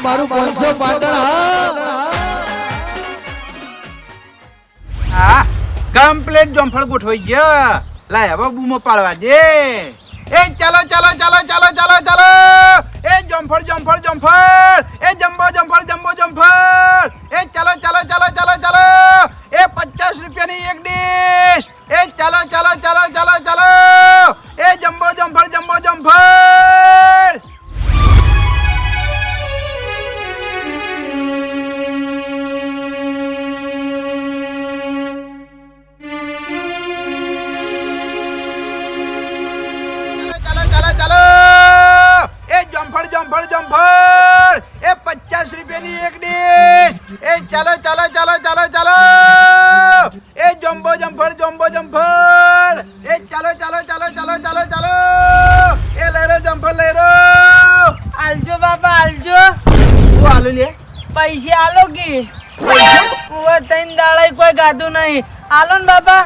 મારું પાંચસો પાટણ હા કમ્પ્લેટ જોમફળ ગોઠવાઈ ગયા લાય હવે બૂમો પાડવા દે એ ચાલો ચાલો ચાલો ચાલો ચાલો ચાલો એ જોમફળ જોમફળ જોમફળ એ જમ્બો જોમફળ જમ્બો જોમફળ એ ચાલો ચાલો ચાલો ચાલો ચાલો એ પચાસ રૂપિયાની એક ડીશ એ ચાલો ચાલો ચાલો ચાલો ચાલો એ જમ્બો જોમફળ જમ્બો જોમફળ એ ચાલો ચાલો ચાલો ચાલો ચાલો! એ જમ્બો જમફળ જમ્બો જમફળ એ ચાલો ચાલો ચાલો ચાલો ચાલો ચાલો! એ લહેરો જમફળ લહેરો આલજો બાપા આલજો! તું આલુ લે? પૈસા આલો કે? કુવા તૈન દાડા કોઈ ગાધું નહીં. આલો ને બાપા.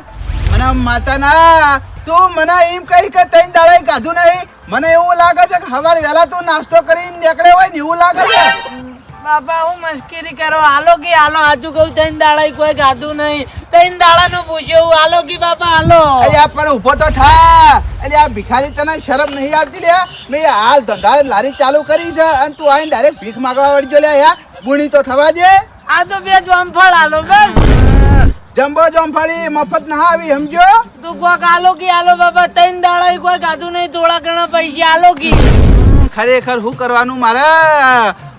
મને માતાના તું મને એમ કહી કે તૈન દાડા કાધું નહીં. મને એવું લાગે છે કે સવારે વહેલા તું નાસ્તો કરીને નીકળે હોય ને એવું લાગે છે. બાપા હું મસ્કરી કરો. આલો કે આલો આજુ કહું તૈન દાડા કોઈ ગાધું નહીં. તૈન દાડા નું પૂછ્યું. આલો કે બાપા આલો અરે આ પણ ઊભો તો થા. અરે આ ભિખારી તને શરમ નહીં આવતી લે? મેં હાલ ધંધા લારી ચાલુ કરી છે અને તું આઈને ડાયરેક્ટ ભીખ માગવા વળજો લે યા. ગુણી તો થવા દે. આ તો બે જોમફળ આલો બસ. જમ્બો જમફળી મફત ના આવી સમજો? તું કોક આલો કી આલો બાપા. તૈન દાડા કોઈ ગાધું નહીં. થોડા ઘણા પૈસા આલો કી. ખરેખર શું કરવાનું મારે?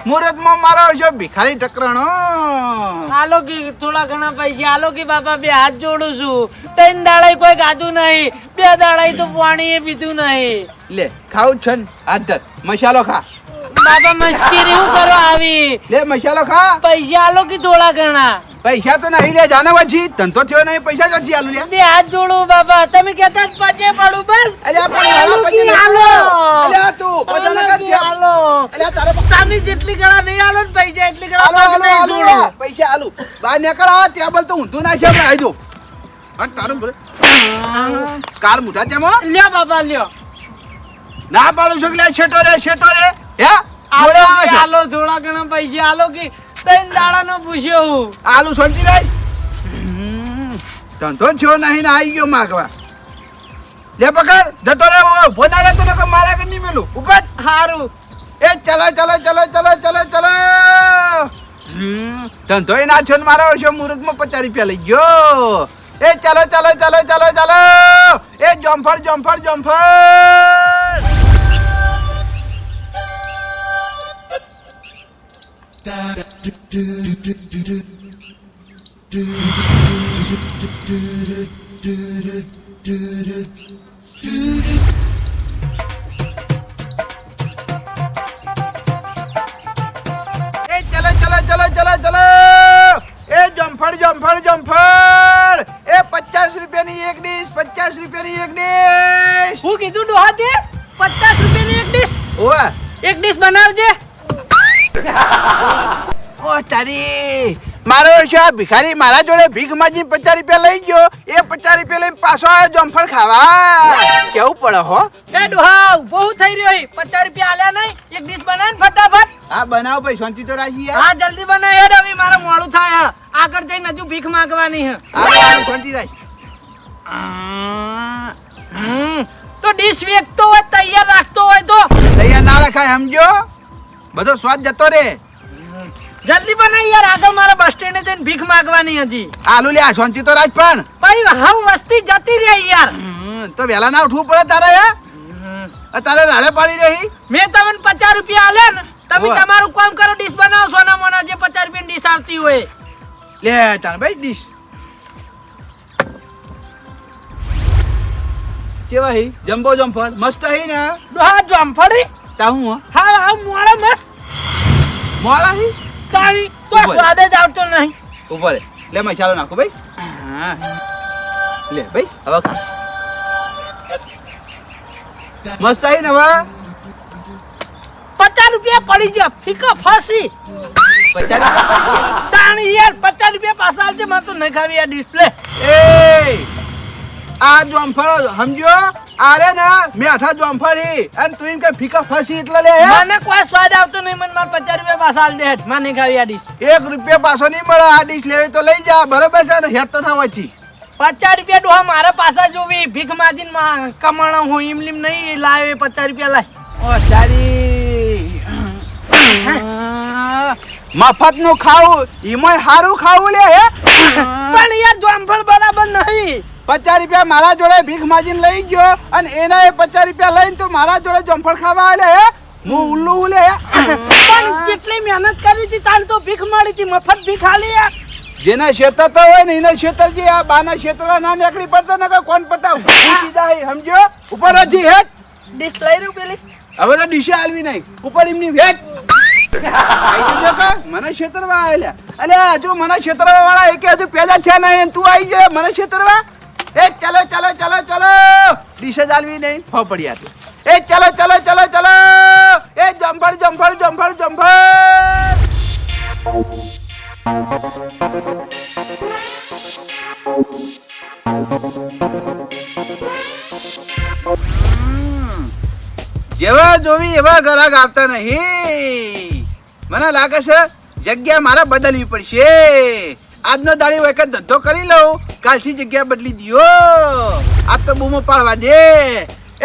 મુહૂર્તમાં મારો છો ભિખારી ટકરાણો. આલો કી થોડા ઘણા પૈસા. આલો કી બાપા બે હાથ જોડું છું. તૈન દાડાઈ કોઈ ગાધું નહીં. બે દાડાઈ તો પાણી એ પીધું નહીં. લે ખાવ છન હાથ ધર. મસાલો ખા. બાપા મસ્કરી હું કરવા આવી? લે મસાલો ખા. પૈસા આલો કે થોડા ઘણા. પૈસા તો નહીં લે જાને પછી ધંધો થયો નહીં પૈસા ક્યાંથી આલુ લે? બે હાથ જોડું બાબા. તમે કહેતા જ પડું બસ. અરે પણ હાલો કી પૈસા અરે તું પૈસા ના કર હાલો અરે તારે તમે જેટલી ગળા નહીં આલો ને પૈસા એટલી ગળા હાલો હાલો જોડું. પૈસા હાલો બહાર નીકળ આ ટેબલ તો ઊંધું ના છે આપણે જો. અને તારું કાલ મુઠા તેમાં લ્યો બાબા લ્યો. ના પાડું છું કે છેટો રે છેટો રે. હે? આલો જોડે આવે ઘણા પૈસા આલો કે તૈન દાડા નો પૂછ્યો હું. આલુ હમ, ધંધો થયો નહીં ને આવી ગયો માગવા. લે પકડ જતો રે ઊભો ના રહેતો ને મારા કે નહીં મેલું ઉપર હારું. એ ચલો ચલો ચલો ચલો ચલો ચલો. ધંધો એ ના થયો ને મારા વર્ષે મુહૂર્તમાં પચાસ રૂપિયા લઈ ગયો. એ ચલો ચલો ચલો ચલો ચલો. એ જમફળ જમફળ જમફળ. જમફળ જમફળ એ પચાસ રૂપિયાની એક ડીશ પચાસ રૂપિયાની એક ડીશ. હું કીધું ડોહા તે પચાસ રૂપિયાની એક ડીશ? ઓવા એક ડીશ બનાવજે. ઓ તારી મારો આ ભિખારી મારા જોડે ભીખ માજી પચાસ રૂપિયા લઈ ગયો? એ પચાસ રૂપિયા લઈને પાછો આવ્યો જમફળ ખાવા. કેવું પડે હો? એ ડોહા ઊભો થઈ રહ્યો? પચાસ રૂપિયા આલ્યા નહીં. એક ડીશ બનાવ ને ફટાફટ. આ બનાવ ભાઈ શાંતિ તો રાખી. હા જલ્દી બનાવ હેડ હવે મારે મોડું થાય હે. આગળ જઈને હજુ ભીખ માંગવાની હે. હા શાંતિ રાખ. તો ડીશ વેચતો હોય તૈયાર રાખતો હોય તો. તૈયાર ના રખાય સમજો બધો સ્વાદ જતો રે. જલ્દી બનાવી યાર આગળ મારે બસ સ્ટેન્ડે જઈને ભીખ માંગવાની હજી. આલુ લે આ શાંતિ તો રાજ પણ. ભાઈ હાવ વસ્તી જતી રહી યાર. તો વેલા ના ઉઠવું પડે તારે યાર તારે રાડે પાડી રહી. મેં તમને પચાસ રૂપિયા આલે ને તમે તમારું કામ કરો ડીશ બનાવો સોના મોના જે પચાસ રૂપિયાની ડીશ આવતી હોય. લે તાર ભાઈ ડીશ કેવા હી? જમ્બો જમફળ. મસ્ત હી ને? ડોહા જોમફળી. તા હું. હા હા મોળા મસ્ત. મોળા હી? તારી તો સ્વાદ જ આવતો નહીં. ઉપર રે. લે મસાલો નાખો ભાઈ. હા. લે ભાઈ હવે ખા. મસ્ત હી ને હવે. પચાસ રૂપિયા પડી ગયા. ફીકા ફાસી. પચાસ તાણી યાર પચાસ રૂપિયા પાછા આવશે મને તો નહીં ખાવી આ ડિસ્પ્લે. એ. આ જોમફળ સમજો અરે ના મેઠા જોમફળી. અને તું એમ કે ફીકા ફસી એટલે લે મને કોઈ સ્વાદ આવતો નહીં મને મારા પચાસ રૂપિયા પાછા આલ દે મને ખાવી આ ડીશ એક રૂપિયા પાછો નહીં મળે આ ડીશ લેવી તો લઈ જા બરોબર છે? ને હેત તો થવાથી પચાસ રૂપિયા ડોહા મારા પાછા જોવી. ભીખ માજીને કમાણા હું ઈમલીમ નહીં લાવે પચાસ રૂપિયા લાય. ઓ સારી. મફતનું ખાવું એમાં સારું ખાવું લે હે? પણ યાર જોમફળ બરાબર નહીં. પચાસ રૂપિયા મારા જોડે ભીખ માજીને લઈ ગયો અને એના એ પચાસ રૂપિયા લઈને તું મારા જોડે જમફળ ખાવા આલે હે? હું ઉલ્લુ ઉલે હે? પણ જેટલી મહેનત કરી હતી તારે તો ભીખ મળી હતી મફત ભીખ આલી જેના ક્ષેત્ર તો હોય ને એના ક્ષેત્રજી આ બાના ક્ષેત્ર ના નીકળી પડતો ને કોણ પતાવ સીધા હે સમજો ઉપર હજી હેઠ ડીશ લઈ રહ્યું પેલી? હવે તો ડીશે આલવી નહીં. ઉપર એમની કે મને ક્ષેત્રમાં આવેલા અલ્યા હજુ મને ક્ષેત્રમાં વાળા એક હજુ પેદા છે નહીં તું આવી જાય મને ક્ષેત્રમાં એ ચલો ચલો ચલો ચલો. ડીશે જ નહીં ફો પડ્યા તું એ ચલો ચલો ચલો ચલો. એ જંભળ જંભળ જંભળ જંભળ જેવા જોવી એવા ગ્રાહક આવતા નહીં. મને લાગે છે જગ્યા મારે બદલવી પડશે. આજનો દાડી વખત ધંધો કરી લઉં. કાલથી જગ્યા બદલી દિયો. આ તો બૂમો પાડવા દે.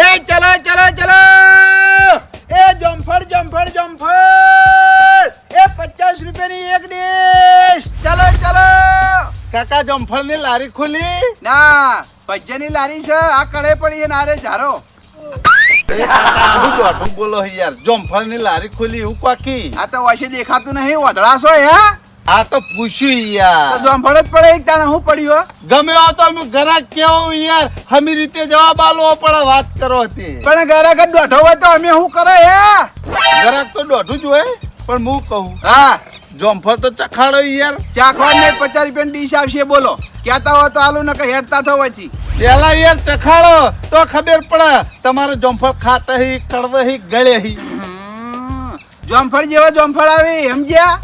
એ ચલો ચલો ચલો. એ જમફળ જમફળ જમફળ. એ પચાસ રૂપિયાની એક ડીશ ચલો ચલો. કાકા જમફળની લારી ખુલી? ના ભજ્યાની લારી છે. આ કડે પડી છે નારે ઝારો. બોલો યાર. જમફળની લારી ખુલી હું કાકી આ તો વાશે દેખાતું નહીં. વધડાશો હે? આ તો પૂછ્યું તો યાર જ પડે એક હું પડ્યો ગમે તો અમે ઘરાક કેવો યાર. હમી રીતે જવાબ આલો પણ વાત કરો હતી પણ ગરાક જ દોઢો હોય તો અમે શું કરે હે? ઘરાક તો દોઢું જ હોય પણ હું કહું. હા. જોમફળ તો ચખાડો યાર. ચાખવા ને પચાસ રૂપિયા ડીશ આવશે બોલો. કહેતા હોય તો આલુ ન કે હેરતા થો વચ્ચી પેલા યાર ચખાડો તો ખબર પડે. તમારે જોમફળ ખાતા હી કડવે હી ગળે હી જોંફળ જેવા જોંફળ આવી સમજ્યા?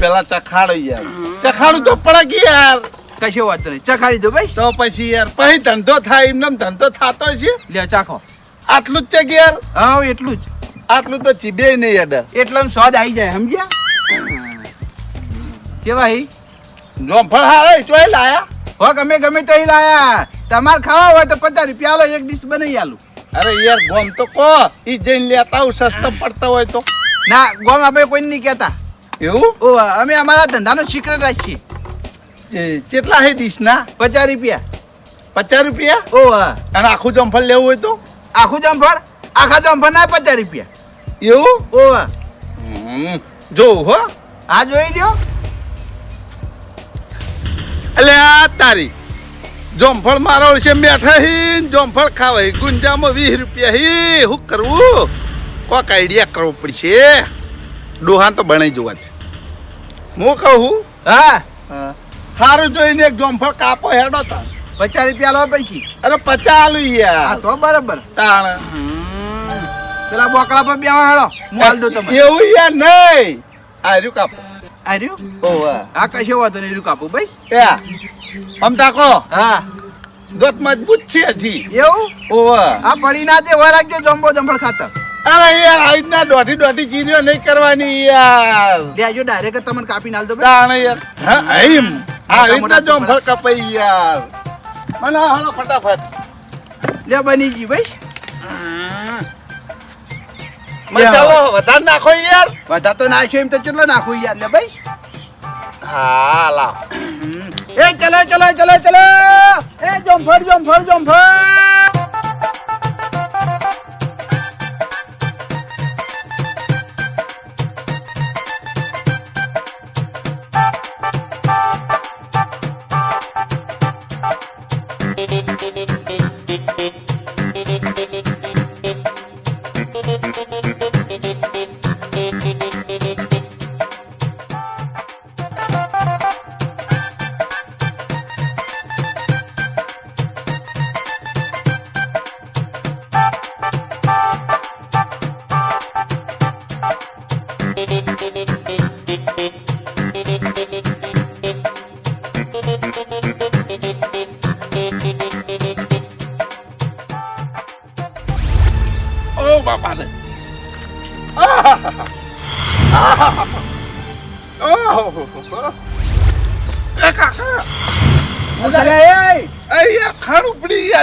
પેલા ચખાડો યાર. ચખાડું તો પડે કે યાર. કશો વાત નહીં. ચખાડી દો ભાઈ. તો પછી યાર પછી ધંધો થાય એમને ધંધો થતો છે. લે ચાખો. આટલું જ છે કે યાર હા એટલું જ. આટલું તો ચીબે નહીં યાર. એટલે સ્વાદ આવી જાય સમજ્યા? કેવા હી? જોમફળ હારે ચોય લાયા. હો ગમે ગમે તો લાયા. તમારે ખાવા હોય તો પચાસ રૂપિયા આલો એક ડીશ બનાવી આલું. અરે યાર ગોમ તો કો. ઈ જઈને લેતા આવું સસ્તા પડતા હોય તો. ના ગોમ આપણે કોઈ નહીં કહેતા. એવું? ઓ અમે અમારા ધંધાનો સિક્રેટ રાખીએ. કેટલા હે ડીશ ના પચાસ રૂપિયા. પચાસ રૂપિયા? ઓ અને આખું જમફળ લેવું હોય તો? આખું જમફળ? આખા જમફળ ના પચાસ રૂપિયા. એવું? ઓ જોવું હો. આ જોઈ લ્યો. એટલે આ તારી. જોમફળ મારો છે મેઠા હી જોમફળ ખાવા હી. ગુંજામાં વીસ રૂપિયા હી. શું કરવું કોક આઈડિયા કરવો પડશે. ડોહાન તો બનાવી જોવા છે. હું કહું? હા. સારું જોઈને એક જોમફળ કાપો હેડો તા પચાસ રૂપિયા લો પછી. અરે પચાસ આલુ યાર. તો બરાબર. તાણ. પેલા બોકડા પર બેવા હેડો. હું હાલ દઉં તમને. એવું યાર નહીં. આર્યું કાપો. આ ઓ ઓવા આ કશો વાંધો નહીં કાપું ભાઈ. એ આમ તાકો હા. ગત મજબૂત છે હજી. એવું? ઓહ આ પડી ના વાર રાખજો જમ્બો જમફળ ખાતા અરે યાર આવી રીતના દોઢી દોઢી ચીરીઓ નહીં કરવાની યાર. લેજો ડાયરેક્ટ તમને કાપી નાલ દો ભાઈ તાણ યાર. હા એમ. આ રીતના જો ફળ કપાઈ યાર. મને હાલો ફટાફટ. લે બની ગઈ ભાઈ. મસાલો વધારે નાખો યાર. વધારે તો નાખ્યો એમ તો કેટલો નાખું યાર લે ભાઈ. હા લા. એ ચલો ચલો ચલો ચલો. એ જમફળ જમફળ જમફળ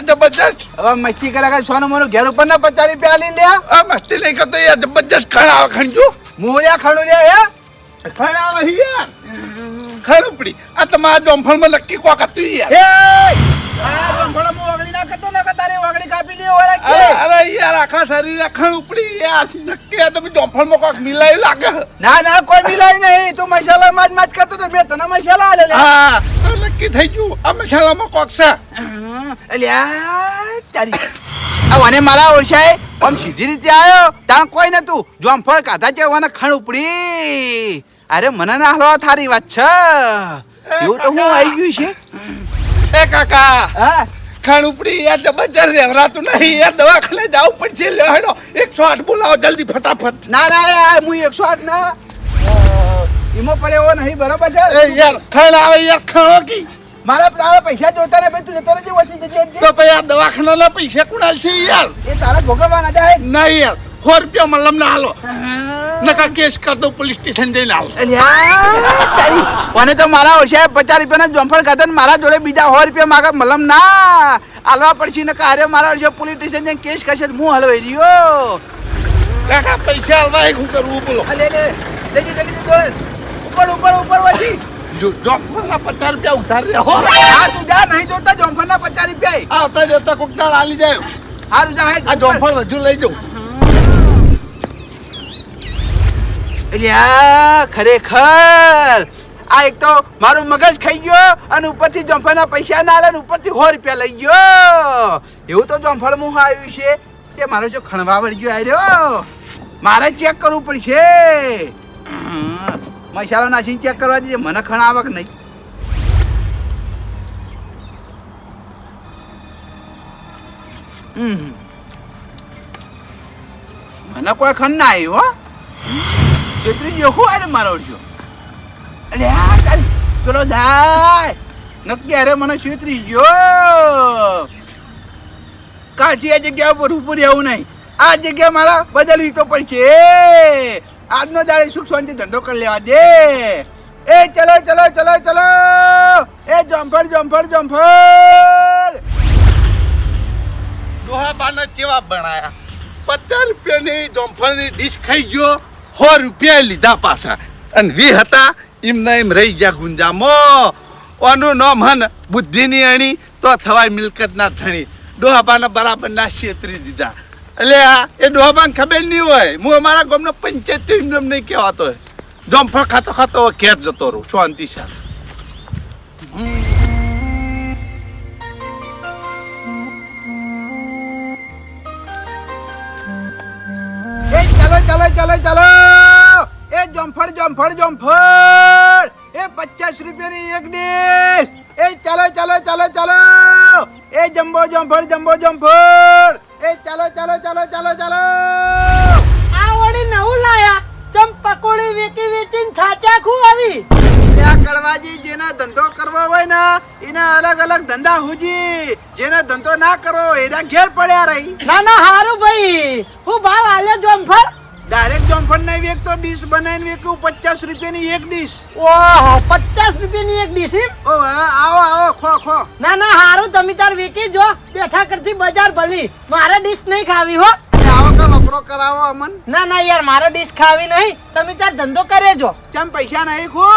જબરજસ્ત હવે મસ્તી કર્યા સોનું મોનું ઘેર ઉપર ના પચાસ રૂપિયા લઈ લે મસ્તી નહીં કરતો યાર જબરજસ્ત આવે ખંજુ મોયા ખડું લે હે યાર પડી આ તમારા ડોમફળમાં લખી કોક હતું યાર આ જમફળો હું વગડી ના કરતો ને તારી વગડી કાપી લે કે. અરે યાર આખા શરીરે ખાણું પડી યાર નક્કી આ તમે ડોમફળમાં કોક મિલાયું લાગે. ના ના કોઈ મિલાય નહીં. તું મસાલા માં જ માજ કરતો તો બે તને મસાલા આલે લે. હા તો નક્કી થઈ ગયું. આ મસાલામાં કોક છે. અલ્યા તારી આ મને મારા ઓળખાય આમ સીધી રીતે આવ્યો ત્યાં કોઈ નતું. જોમફળ કાધા છે મને ખણ ઉપડી. અરે મને ના હાલો થારી વાત છે. એવું તો હું આવી ગયું છે. એ કાકા. હા. ખાણું ઉપડી યાર જબરજસ્ત રહેવરાતું નહીં યાર દવાખાને જાવું પડશે લે હેડો. એકસો આઠ બોલાવો જલ્દી ફટાફટ. ના ના યાર હું એકસો આઠ ના. એમાં પડે એવો નહીં બરોબર છે? એ યાર ખાણ આવે યાર ખાણો કી મારા તારા પૈસા જોતા ને ભાઈ તું જતો રહેજે વચ્ચે જજે. તો પછી આ દવાખાનાના પૈસા કુણાલ છે યાર. એ તારા ભોગવવાના જાય નહીં યાર. સો રૂપિયા મલમ ના હાલો નકા કેસ કર દો પોલીસ સ્ટેશન જઈને તારી. મને તો મારા ઓછા પચાસ રૂપિયાના જોમફળ ખાતા મારા જોડે બીજા સો રૂપિયા માગે મલમ ના આલવા પડશે ને કાર્ય મારા ઓછા પોલીસ સ્ટેશન જઈને કેસ કરશે હું હલવાઈ રહ્યો. કાકા પૈસા હાલવા એક હું કરવું બોલો આ લે લે લેજે જલ્દી દોડ ઉપર ઉપર ઉપર વધી જોમફળના પચાસ રૂપિયા ઉધાર હો. હા તું જા નહીં જોતા જોમફળના પચાસ રૂપિયા. આવતા જોતા કોક દાળ આલી જાય. હારું જા હે આ જોફળ વધુ લઈ જાઉં. અલ્યા, ખરેખર? આ એક તો મારું મગજ ખાઈ ગયો અને ઉપરથી જોમફળના પૈસા ના આલે ઉપરથી સો રૂપિયા લઈ ગયો. એવું તો જોમફળ મું આવ્યું છે કે મારો જો ખણવા વળી ગયો આવ્યો મારે ચેક કરવું પડશે. મસાલો નાસીને ચેક કરવા દીધે. મને ખણાવક નહીં. મને કોઈ ખણ ના આવ્યું, હો. છેતરી ગયો હું આને મારો છો અરે આ પેલો જાય નક્કી અરે મને છેતરી ગયો? કાચી આ જગ્યા ઉપર ઉપર રહેવું નહીં. આ જગ્યા મારા બદલવી તો પડશે આજનો દાડે સુખ શાંતિ ધંધો કરી લેવા દે. એ ચલો ચલો ચલો ચલો. એ જમફળ જમફળ જમફળ ડોહા ડોહાબાના કેવા બનાયા? પચાસ રૂપિયાની જમફળની ડીશ ખાઈ ગયો. સો રૂપિયા લીધા પાછા. અને વી હતા, એમને એમ રહી ગયા ગુંજામાં. ઓનું નામ હન બુદ્ધિની અણી, તો થવાય મિલકત ના થણી ડોહાબાના બરાબર ના છેતરી દીધા. એટલે આ, એ ડોહાબાને ખબર નહીં હોય. હું અમારા ગામનો પંચાયત એમ એમ નહીં કહેવાતો હોય. જોમફળ ખાતો ખાતો ઘેર જતો રહું, શાંતિ સાથે. એ ચલો ચલો ચલો ચલો. એ જમફળ જમફળ જમફળ. એ પચાસ રૂપિયાની એક ડીશ એ ચલો ચલો ચલો ચલો. એ જમ્બો, જમફળ જમ્બો, જમફળ. એ ચલો ચલો ચલો ચલો ચલો. આ વળી નવું લાયા. ચમ પકોડી વેચી વેચીને થાચા ખુ આવી. એ આ કડવાજી જેને ધંધો કરવો હોય ને એના અલગ અલગ ધંધા હુજી. જેને ધંધો ના કરવો એના ઘેર પડ્યા રહી. ના ના હારું ભાઈ. હું ભાવ આલે જોમફળ? ડાયરેક્ટ જોમફળ નહીં વેચતો ડીશ બનાવીને વેચું પચાસ રૂપિયાની એક ડીશ. ઓહો પચાસ રૂપિયાની એક ડીશ ઓ આવો આવો ખો ખો. ના ના હારું તમે તાર વેચી જો. બેઠા કરતી બજાર ભલી. મારે ડીશ નહીં ખાવી હો. કે વપરો કરાવો અમન. ના ના યાર મારે ડીશ ખાવી નહીં. તમે તાર ધંધો કરે જો ચમ પૈસા નહીં ખો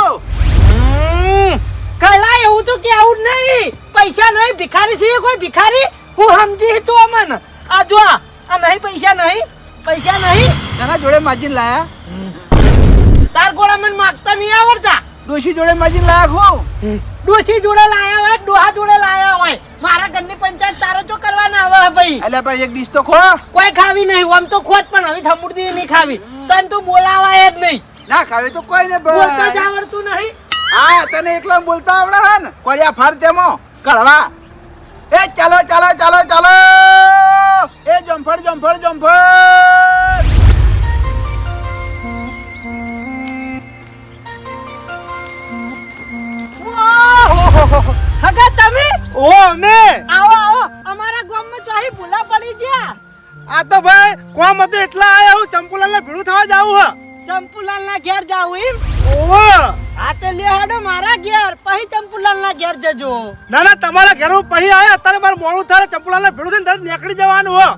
કલા એવું તો કે આવું જ નહીં. પૈસા નહીં ભિખારી છે કોઈ ભિખારી? હું સમજી તું અમન. આ જો આ નહીં પૈસા નહીં પૈસા નહીં. ઘણા જોડે માજીન લાયા? તાર કોણ અમન માગતા નહીં આવડતા. ડોશી જોડે માજીન લાયા ખો ડોશી જોડે લાયા હોય ડોહા જોડે લાયા હોય. મારા ઘરની પંચાયત તારે તો કરવાના આવે ભાઈ? એટલે એક ડીશ તો ખો. કોઈ ખાવી નહીં આમ તો ખોટ પણ હવે થમુડતી નહીં ખાવી. તને તું બોલાવાય જ નહીં. ના ખાવે તો કોઈ ને બોલતા જ આવડતું નહીં. હા તને એકલા બોલતા આવડે હે ને? કોળિયા ફાર તેમો. કળવા એ ચાલો ચાલો ચાલો ચાલો. એ જમફળ જમફળ જમ્ફળ. હગા તમે? ઓ અમે? આવો આવો. અમારા ગામમાં ચાહી ભૂલા પડી ગયા. આ તો ભાઈ કોમ હતું એટલા આયા હું ચંપુલાલ ને ભેળું થવા જાવું હા. ચંપુલાલ ના ઘેર જાવું એમ? ઓહો! આ તે લે હેડો મારા ઘેર. પછી ચંપુલાલ ના ઘેર જજો. ના ના તમારા ઘેર હું પછી આયા. અત્યારે મારું મોડું થાય ચંપુલાલ ને ભેળું થઈને તરત નીકળી જવાનું હો.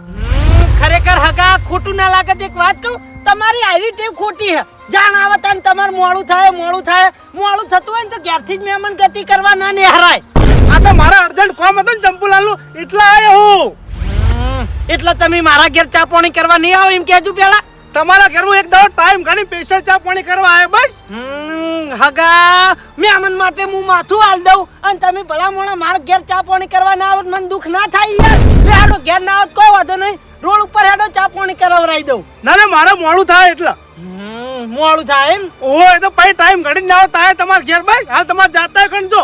ખરેખર હગા ખોટું ના લાગે એક વાત કહું તમારી આવી ટેવ ખોટી હે. જાણ આવે તને તમારે મોડું થાય મોડું થાય. મોડું થતું હોય ને તો ક્યારથી જ મહેમાન ગતિ કરવા ના નિહારાય. આ તો મારા અર્જન્ટ કોમ હતું ને ચંપુલાલનું એટલા આયો હું. એટલે તમે મારા ઘેર ચા પાણી કરવા નહીં આવો એમ કહેજો પેલા. તમારા ઘર હું એક દાડો ટાઈમ કાઢી સ્પેશિયલ ચા પાણી કરવા આવ્યો બસ. હગા. મહેમાન માટે હું માથું હાલ દઉં. અને તમે ભલા મોણા માર ઘેર ચા પાણી કરવા ના આવો મને દુઃખ ના થાય યાર. લે હાડો ઘેર ના આવો કોઈ વાંધો નહીં. રોડ ઉપર હેડો ચા પાણી કરાવરાઈ દઉં. ના ના મારે મોડું થાય એટલે. મોડું થાય એમ? ઓહો એ તો પછી ટાઈમ ઘડી ના આવો તાય તમારા ઘેર ભાઈ હાલ તમારે જાતા ગણજો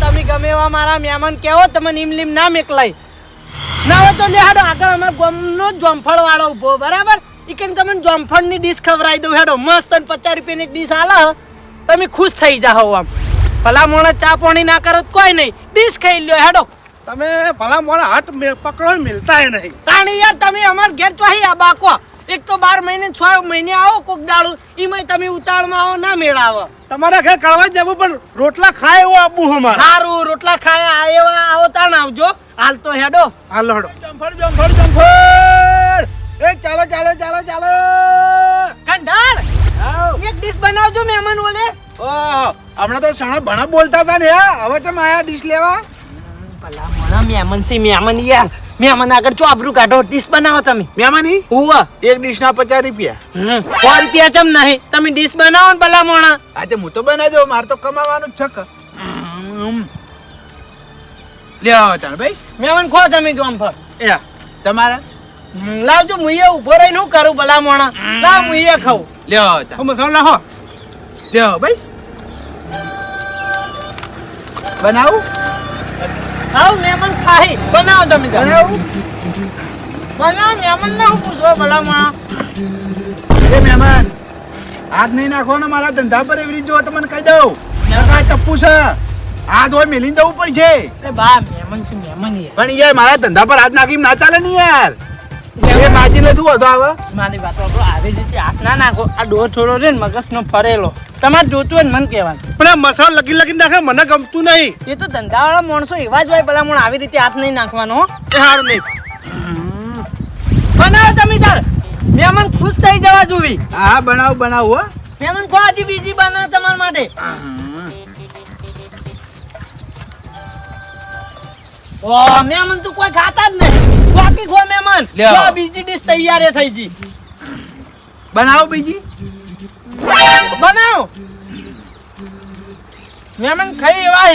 તમે ગમે એવા મારા મહેમાન કેવો તમે લીમ ના મેકલાય. ના હોય તો લે હાડો આગળ અમારા ગામનો જોમફળ વાળો ઊભો બરાબર? ઈકન તમને જોમફળની ડીશ ખવરાઈ દઉં. હેડો મસ્ત અને પચાસ રૂપિયાની ડીશ આલે. તમે ખુશ થઈ જાઓ આમ. ભલા મોણા ચા પાણી ના કરો કોઈ નહીં. ડીશ ખાઈ લ્યો હેડો. તમે ભલા મોડા હાથ પકડો મિલતા ય નહીં. તાણી યાર તમે અમાર ઘેર ચોહી આ બાકો. એક તો બાર મહિને છ મહિને આવો કોક દાડું. એમાં તમે ઉતાળમાં આવો ના મેળાવો. તમારા ઘેર કરવા જવું પણ રોટલા ખાય એવું આપવું અમારે. સારું રોટલા ખાયા એવા આવો તાણ આવજો. હાલ તો હેડો. હાલ હડો. જમફળ જમફળ જમફળ. એ ચાલો ચાલો ચાલો ચાલો. કંડાળ. એક ડીશ બનાવજો મહેમાન બોલે ઓહ, હમણાં તો સણા ભણા બોલતા હતા ને? હવે તો આયા ડીશ લેવા. ભલા મણા મહેમાન સી મહેમાન યાર. મહેમાન આગળ ચો આબરૂ કાઢો ડીશ બનાવો તમે. મહેમાની? હુવા એક ડીશ ના પચાસ રૂપિયા. સો રૂપિયા ચમ નહીં. તમે ડીશ બનાવો ને ભલા મોણા. આજે હું તો બનાવી દઉં મારે તો કમાવાનું જ છે કે. હમ. લ્યો ચાલ ભાઈ. મહેમાન ખો તમે જોમ ફર એ તમારા? લાવજો મુઈએ ઊભો રહીને હું કરું ભલા મોણા લાવ મુઈએ ખાવ લ્યો. હું મસાલો નાખો લ્યો ભાઈ. બનાવું? આવ મહેમાન ખાઈ બનાવો તમે. બનાવું? બનાવો મહેમાન ને હું પૂછો ભલા મોણા એ મહેમાન હાથ નહીં નાખવાનો મારા ધંધા પર એવી રીતે જો તમને મને કહી દઉં. નકા ટપ્પુ છે. હાથ હોય મેલી જવું પડશે. બા મહેમાન છે મહેમાન પણ યાર મારા ધંધા પર હાથ નાખી ના ચાલે ને યાર. એ માજી લે તું હતો હવે. મારી વાત વાપરો આવી રીતે હાથ ના નાખો. આ ડોહ થોડો છે ને મગજનો ફરેલો. તમારે જોતું હોય ને મને કહેવાનું. પણ આ મસાલો લગી લગી નાખે મને ગમતું નહીં. એ તો ધંધાવાળા માણસો એવા જ હોય પેલા મને આવી રીતે હાથ નહીં નાખવાનો એ સારું નહીં. બનાવો તમે તાર. મહેમાન ખુશ થઈ જવા જોવી. હા બનાવ બનાવ હો. મહેમાન ખો હજી બીજી બનાવો તમારા માટે. ઓ મહેમાન તું કોઈ ખાતા જ નહીં. બાકી ખો મહેમાન. લ્યો. બીજી ડીશ તૈયાર થઈ ગઈ. બનાવો બીજી. બનાવો. મહેમાન ખાઈ એવા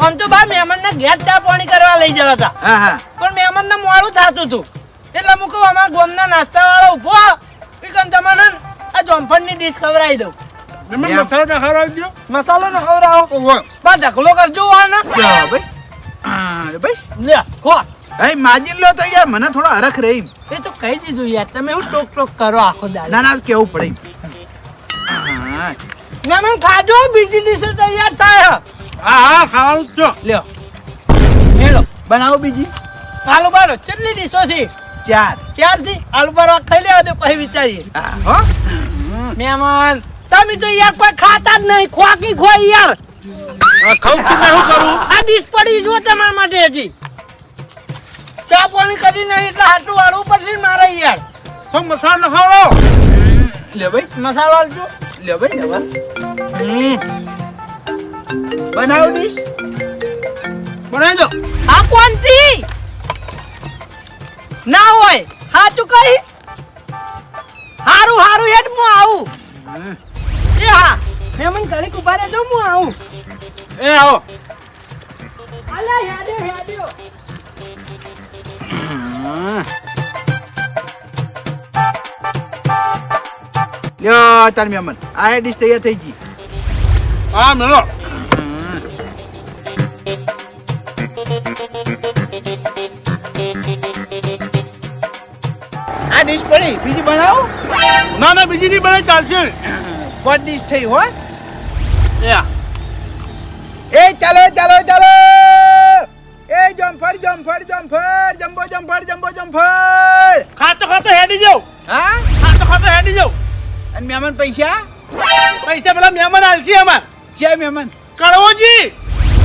આમ તો બા મહેમાન ને ઘેર ચા પાણી કરવા લઈ જવા હતા. હા હા. પણ મહેમાન ને મોડું થતું હતું. એટલે હું કહું અમારા ગામના નાસ્તા વાળો ઊભો એ કન આ આ જોમફળની ડીશ ખવડાવી દઉં. મસાલો ના ખવડાવજો મસાલો ને ખવડાવો. બા ઢકલો કરજો ભાઈ. ભાઈ લે ભાઈ લો તો યાર મને થોડો હરખ રહી. એ તો કહી દીધું યાર તમે એવું ટોક ટોક કરો આખો દાડો. ના ના કેવું પડે? હા. મહેમાન ખાજો બીજી તૈયાર થાય હા. હા ખાવાનું છો. લ્યો. હેલો. બનાવો બીજી. આલુ બારો કેટલી ડીશો છે ચાર. ક્યારથી આલુ બારો ખાઈ લેવા દો પછી વિચારીએ. હા હો. મહેમાન તમે તો યાર કોઈ ખાતા જ નહીં ખોકી ખોઈ યાર. ખાઉં મેં શું કરું આ ડીશ પડી જો તમારા માટે હજી. ચા પાણી કરી નહીં એટલે હાટું વાળું પડશે મારે યાર. તો મસાલો ના લે ભાઈ. મસાલો આલજો. લે ભાઈ લેવા બનાવો ડીશ? બનાવી દો. આ કોણથી ના હોય. હાચું કઈ હારું હારું હેડ હું આવું. એ હા મેમન ઘડીક ઊભા રહેજો હું આવું. એ આવો. અલ્યા હેડ્યો હેડ્યો લ્યો તાર મેમન આ ડિશ તૈયાર થઈ ગઈ. હા મેલો આ ડિશ પડી. બીજી બનાવો? ના ના બીજી નહીં બનાવી ચાલશે. પાંચ ડિશ થઈ હોય? એ આ. એ ચાલો ચાલો ચાલો! એ જમફળ જમફળ જમફળ જમ્બો જમફળ જમ્બો જમફળ ખાતો ખાતો હેડી જાઉં. હા? ખાતો ખાતો હેડી જાઉં. અને મહેમાન પૈસા? પૈસા પેલા મહેમાન આલસી અમાર ક્યાં મહેમાન? કડવોજી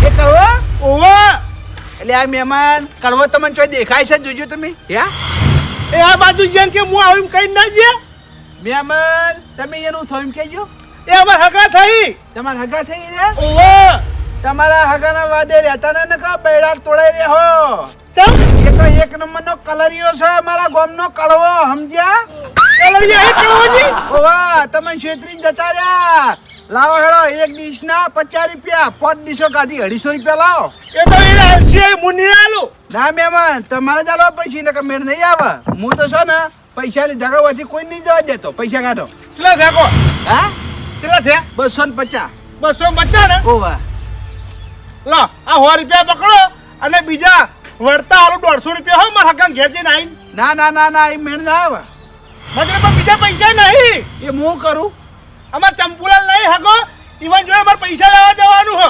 એ કરવો ઓવા એટલે આ મહેમાન કરવો તમને ચોય દેખાય છે? જોજો તમે. હે? એ આ બાજુ જેમ કે હું આવું કઈ ના જે મહેમાન તમે એનું થયું કેજો એ અમાર હગા થઈ. તમાર હગા થઈ રહ્યા? ઓવા તમારા હગાના વાદે રહેતા ને નકા બેડા તોડાઈ રહ્યો ચમ. એ તો એક નંબરનો કલરિયો છે અમારા ગામનો કડવો સમજ્યા? કલરિયા હે કડવોજી ઓવા તમે શેત્રી જતા રહ્યા. લાવો હેડો એક ડીશ ના પચાસ રૂપિયા પાંચ ડીશો કાઢી અઢીસો રૂપિયા લાવો. એ તો એ આલસી મુની આલું ના મહેમાન તમારે ચાલવા પૈસા ને મેળ નહીં આવે. હું તો છો ને પૈસા લીધા કરવાથી કોઈ નહીં જવા દેતો. પૈસા કાઢો. કેટલા થયા હા? કેટલા થયા બસો ને પચાસ. બસો બચ્ચા ને? ઓવા લો આ સો રૂપિયા પકડો અને બીજા વળતા આલું દોઢસો રૂપિયા હો મારા હગા ઘેર જઈને આવીને. ના ના ના ના એ મેળ ના આવે. મતલબ બીજા પૈસા નહીં. એ હું કરું? અમાર ચંપુલાલ નહીં હગો ઈવન જોડે અમારે પૈસા લેવા જવાનું હો.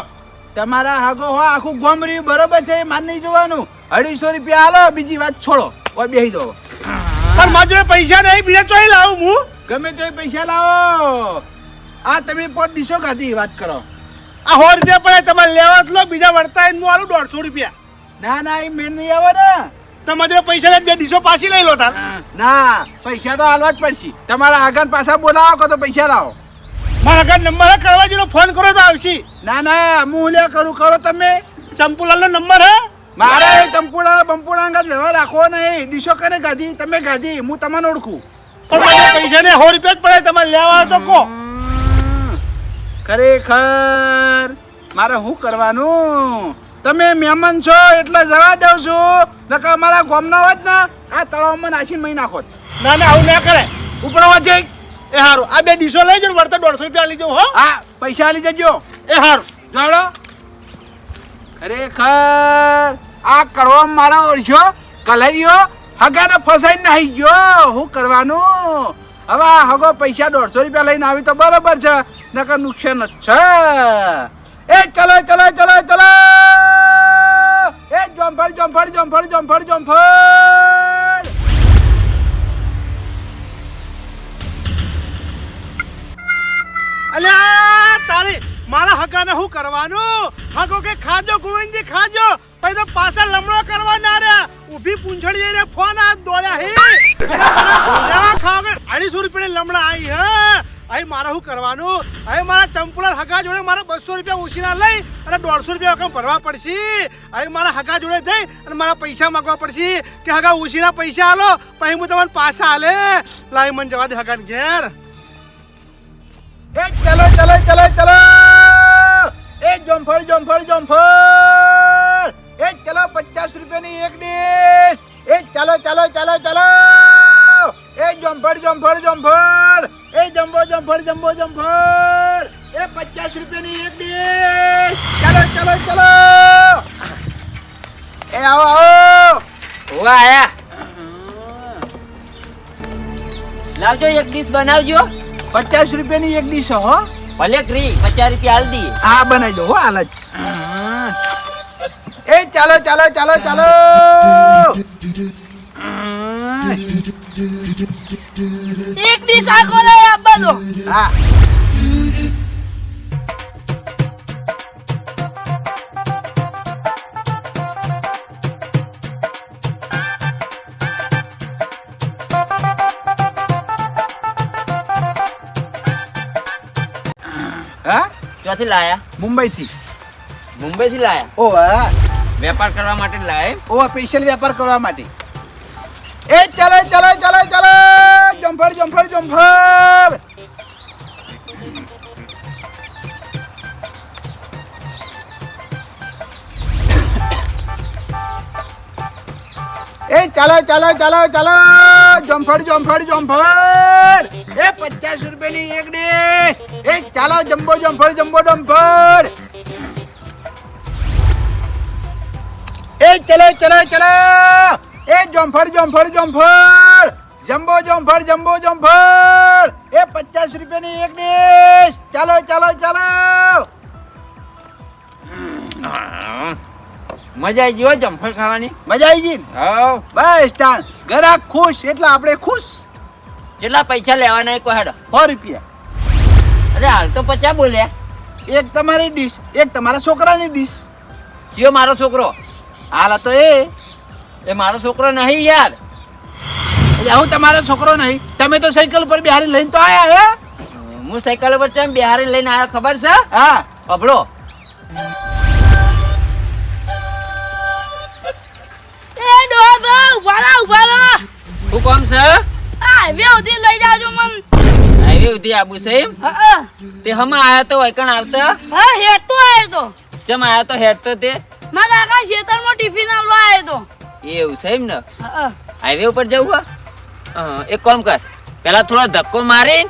તમારા હાગો હો આખું ગોમ રહ્યું બરોબર છે એ માન નહીં જોવાનું. અઢીસો રૂપિયા હાલો બીજી વાત છોડો ઓય બેસી જાઓ. પણ મારા જોડે પૈસા નહીં બીજા ચોઈ લાવું હું. ગમે તે પૈસા લાવો. આ તમે પોત ડીશો ખાધી વાત કરો. આ સો રૂપિયા પડે તમારે લેવા લો બીજા વળતા હું આલું દોઢસો રૂપિયા. ના ના એ મેળ નહીં આવે ને. તમારે પૈસા બે ડીશો પાછી લઈ લો તાર. ના પૈસા તો હાલવા જ પડશે. તમારા આગળ પાછા બોલાવો કો તો પૈસા લાવો. મારા ઘર નંબર કરવા જેનો ફોન કરો તો આવશે. ના ના હું લે કરું કરો તમે. ચંપુલાલ નો નંબર હે? મારે ચંપુડા બંપુડા જ વ્યવહાર રાખવો નહીં. ડીશો કરે ગાધી તમે ગાધી હું તમને ઓળખું. પણ પૈસા ને સો રૂપિયા જ પડે તમારે લેવા તો કહો. ખરેખર. મારે શું કરવાનું? તમે મહેમાન છો એટલે જવા દઉં છું. નકર અમારા ગામના હોત ને આ તળાવમાં નાખીને મહી નાખોત. ના ના આવું ના કરે. ઉપર હોત જઈ. એ હારું. આ બે ડીશો લઈ જાઓ વળતા દોઢસો રૂપિયા લઈ હો. હા પૈસા આલી જજો એ હારું. જોડો. ખરેખર આ કડવા મારા ઓળખ્યો કલરિયો હગાને ફસાઈને નાહી ગયો. શું કરવાનું? હવે આ હગો પૈસા દોઢસો રૂપિયા લઈને આવી તો બરોબર છે. નકર નુકસાન જ છે. એ ચલો ચલો ચલો ચલો. એ જોમફળ જોમફળ જોમફળ જોમફળ જોમફળ. અલ્યા, તારી, મારા હગાને શું કરવાનું? હગો કે ખાજો, ગોવિંદજી, ખાજો. પછી તો પાછા લમણો કરવા ના રહ્યા ઊભી પૂંછડી રે, ફોન આ દોડ્યા હે. ખાવ અઢીસો રૂપિયા લમણા આવી હે. અહીં મારે શું કરવાનું? અહીં મારા ચંપુલાલ હગા જોડે મારે બસો રૂપિયા ઉછીના લઈ અને દોઢસો રૂપિયા વખત ભરવા પડશે. હવે મારા હગા જોડે જઈ અને મારા પૈસા માગવા પડશે કે હગા ઉછીના પૈસા આલો, પછી હું તમને પાછા હાલે લાવી મને જવા દે હગાને ઘેર. ચલો ચલો ચલો ચલો. એ જોમફળ જોમફળ જોમફળ. એ ચલો, પચાસ રૂપિયાની એક ડીશ એ ચલો ચલો ચલો ચલો. એ જોમફળ જોમફળ જોમફળ એ જમ્બો જોમફળ જમ્બો જોમફળ એ પચાસ રૂપિયાની એક ડીશ ચાલો ચાલો ચાલો. એ આવો આવો. વાહ આયા. લાવજો એક ડીશ બનાવજો. પચાસ રૂપિયાની એક ડીશ હો. ભલે ફ્રી પચાસ રૂપિયા હાલ દઈએ. હા બનાવી દો હો હાલ જ. એ ચાલો ચાલો ચાલો ચાલો. એક ડીશ આખો લઈ આપવાનો. હા. હા? ક્યાંથી લાયા? મુંબઈ થી મુંબઈ થી લાયા? ઓ વેપાર કરવા માટે લાયા? ઓ સ્પેશિયલ વેપાર કરવા માટે. એ ચાલો ચાલો ચાલો ચાલો! જમફળ જમફળ જમફળ એ ચાલો ચાલો ચાલો ચાલો! જમફળ જમફળ જમફળ એ પચાસ રૂપિયાની એક ડીશ! એ ચાલો જમ્બો જમફળ જમ્બો જમફળ એ ચલો ચલો ચલો! એ જોમફળ જોમફળ જોમફળ! Jumbo જોમફળ jumbo જોમફળ! એ પચાસ રૂપિયાની એક ડીશ ચાલો ચાલો ચાલો! મજા આવી ગયો જમફળ ખાવાની. મજા આવી ગઈ ને? બસ તાન ગરાક ખુશ એટલે આપણે ખુશ. કેટલા પૈસા લેવાના એક હાડો હેડો. સો રૂપિયા. અરે હાલ તો પચાસ બોલ્યા. એક તમારી ડીશ એક તમારા છોકરાની ડીશ જીઓ મારો છોકરો. હાલ તો એ. એ મારો છોકરો નહીં યાર. હું તમારો છોકરો નહીં. તમે તો સાયકલ પર બિહારી લઈને તો આયા હે? હું સાયકલ ઉપર ચમ બિહારી લઈને આવ્યો ખબર છે? હા. અભળો એ ડોબો ઊભા રહો ઊભા રહો. શું કામ છે? આ હાઈવે સુધી લઈ જાજો મન. હાઈવે ઉધી આબુ છે એમ? હા તે હમણાં આયા તો વૈકણ આવતા? હા હેડ તો આવ્યો તો. ચમ આવ્યો તો હેડ તો? તે મારા કાકા ખેતરમાં ટિફિન આવવા આવ્યો તો. એવું છે એમ ને? હાઈવે ઉપર જવું હે? એક કામ કર. પેલા થોડો ધક્કો મારી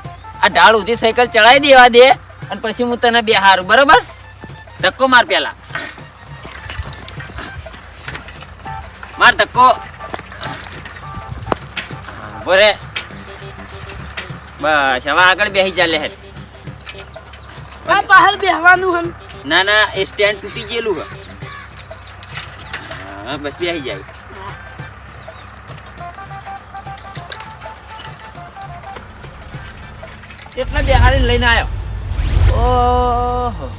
આ ઢાળ ઉધી સાયકલ ચડાવી દેવા દે અને પછી હું તને બે હારું બરોબર? ધક્કો માર પેલા. માર ધક્કો. બોરે. બસ હવે આગળ બેસી ચાલે હે બહાર બેહવાનું હમ ના ના એ સ્ટેન્ડ તૂટી ગયેલું હા. બસ બેસી જાય. એટલા બિહારી લઈને આવ્યો. ઓહો.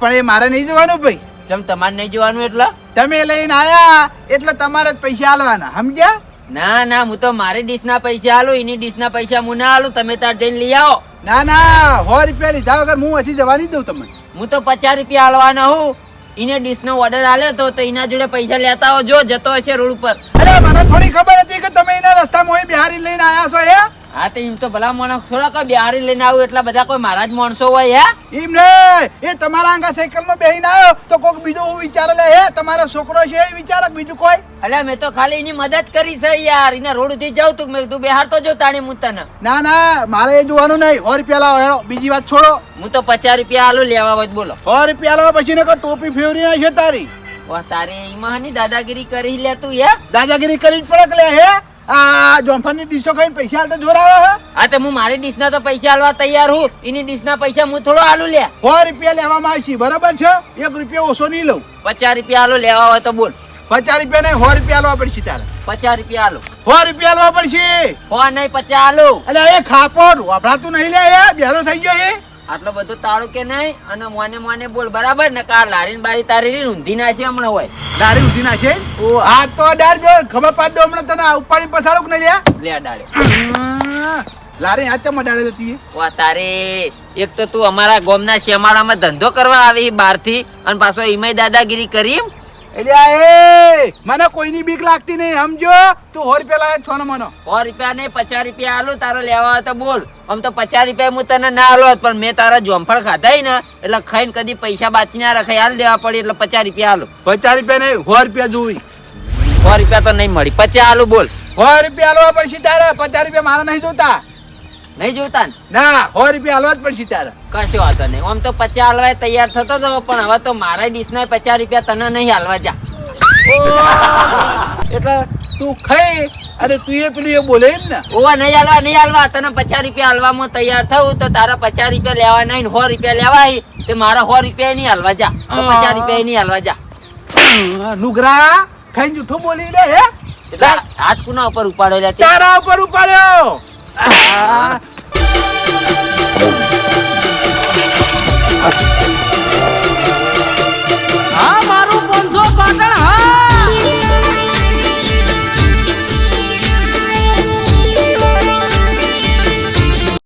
પણ એ મારે નહીં જવાનું ભાઈ. જેમ તમારે નહીં જવાનું એટલે? તમે લઈને આયા એટલે તમારે જ પૈસા આલવાના સમજ્યા? ના ના હું તો મારી ડીશ ના પૈસા આલું એની ડીશ ના પૈસા હું ના આલું તમે તાર જઈને લઈ આવો. ના ના સો રૂપિયા લીધા વગર હું હજી જવા નહીં દઉં તમને. હું તો પચાસ રૂપિયા આલવાના હું. એને ડીશ નો ઓર્ડર આલ્યો તો તો એના જોડે પૈસા લેતા આવો જો જતો હશે રોડ ઉપર. અરે મને થોડી ખબર હતી કે તમે એના રસ્તામાં બિહારી લઈને આવ્યા છો હે? હા તો એમ તો ભલા માણસ થોડા કોઈ બિહારી લઈને આવું એટલા બધા કોઈ મારા જ માણસો હોય હે? એમ ને એ તમારા આંગા સાયકલમાં બેહીને આવ્યો તો કોક બીજો હું વિચારે લે હે તમારો છોકરો છે એ વિચારે બીજું કોઈ? અલ્યા મેં તો ખાલી એની મદદ કરી છે યાર. એને રોડથી જાઉં તું મેં તું બિહાર તો જો તાણી હું તને. ના ના મારે એ જોવાનું નહીં. સો રૂપિયા લાવો હેડો બીજી વાત છોડો. હું તો પચાસ રૂપિયા આલું લેવા હોય બોલો. સો રૂપિયા લાવો પછી ને ટોપી ફેવરી ના છે તારી? તારે એમાં દાદાગીરી કરી લે તું હે? દાદાગીરી કરી જ પડે કે લે હે? આ જોંફાની ડીશો કઈ પૈસા હાલતા જોરાવો હે? હા તો હું મારી ડીશ તો પૈસા આલવા તૈયાર હું. એની ડીશ પૈસા હું થોડો આલુ લે. સો રૂપિયા લેવામાં આવશે બરાબર છે? એક રૂપિયા ઓછો નહીં લઉં. પચાસ રૂપિયા આલો લેવા હોય તો બોલ. પચાસ રૂપિયા નહીં સો રૂપિયા લેવા પડશે તારે. પચાસ રૂપિયા આલો. સો રૂપિયા લેવા પડશે. સો નહીં પચાસ આલો. એટલે એ ખાપો વાપરાતું નહીં લે એ. બેરો થઈ ગયો એ. આટલો બધો તાળો કે નહીં અને મોને મોને બોલ બરાબર? ને કાર લારી બારી તારી ઊંધી નાખી હમણાં હોય. લારી ઊંધી નાખે. હા તો અડાડ જો ખબર પાડ દો હમણાં તને ઉપાડી પસાડો કે નહીં લે અડાડે લારી હાથ ચમ અડાડે જતી વાહ તારે એક તો તું અમારા ગોમના શેમાળામાં ધંધો કરવા આવી બહારથી અને પાછો ઈમાઈ દાદાગીરી કરી આ એ મને કોઈની બીક લાગતી નહીં સમજો? તું હોર લાવે છો ને મનો. સો રૂપિયા નહીં પચાસ રૂપિયા આલું તારો લેવા હોય તો બોલ. આમ તો પચાસ રૂપિયા હું તને ના આલો પણ મેં તારા જોમફળ ખાધા ને એટલે ખાઈને કદી પૈસા બાચી ના રખાય હાલ દેવા પડે એટલે પચાસ રૂપિયા આલો. પચાસ રૂપિયા નહીં સો રૂપિયા જોવી. સો રૂપિયા તો નહીં મળી પચાસ આલું બોલ. સો રૂપિયા હાલવા પડશે તારે પચાસ રૂપિયા મારા નહીં જોતા. નહીં જોતા ને? ના સો રૂપિયા હાલવા જ પડશે તારે કશો વાંધો નહીં. આમ તો પચાસ હાલવા તૈયાર થતો હતો પણ હવે તો મારા ડીશ ના પચાસ રૂપિયા તને નહીં હાલવા જા. એટલે તું ખાઈ અરે તું એ પેલું એ બોલે એમ ને? ઓવા નહીં હાલવા નહીં હાલવા. તને પચાસ રૂપિયા હાલવામાં તૈયાર થવું તો તારા પચાસ રૂપિયા લેવા નહીં સો રૂપિયા લેવાય. તે મારા સો રૂપિયા નહીં હાલવા જા. પચાસ રૂપિયા નહીં હાલવા જા. નુગરા ખાઈ જૂઠું બોલી દે હે? એટલે હાથ કુના ઉપર ઉપાડો લે તારા ઉપર ઉપાડ્યો. આ મારું પંજો પાટણ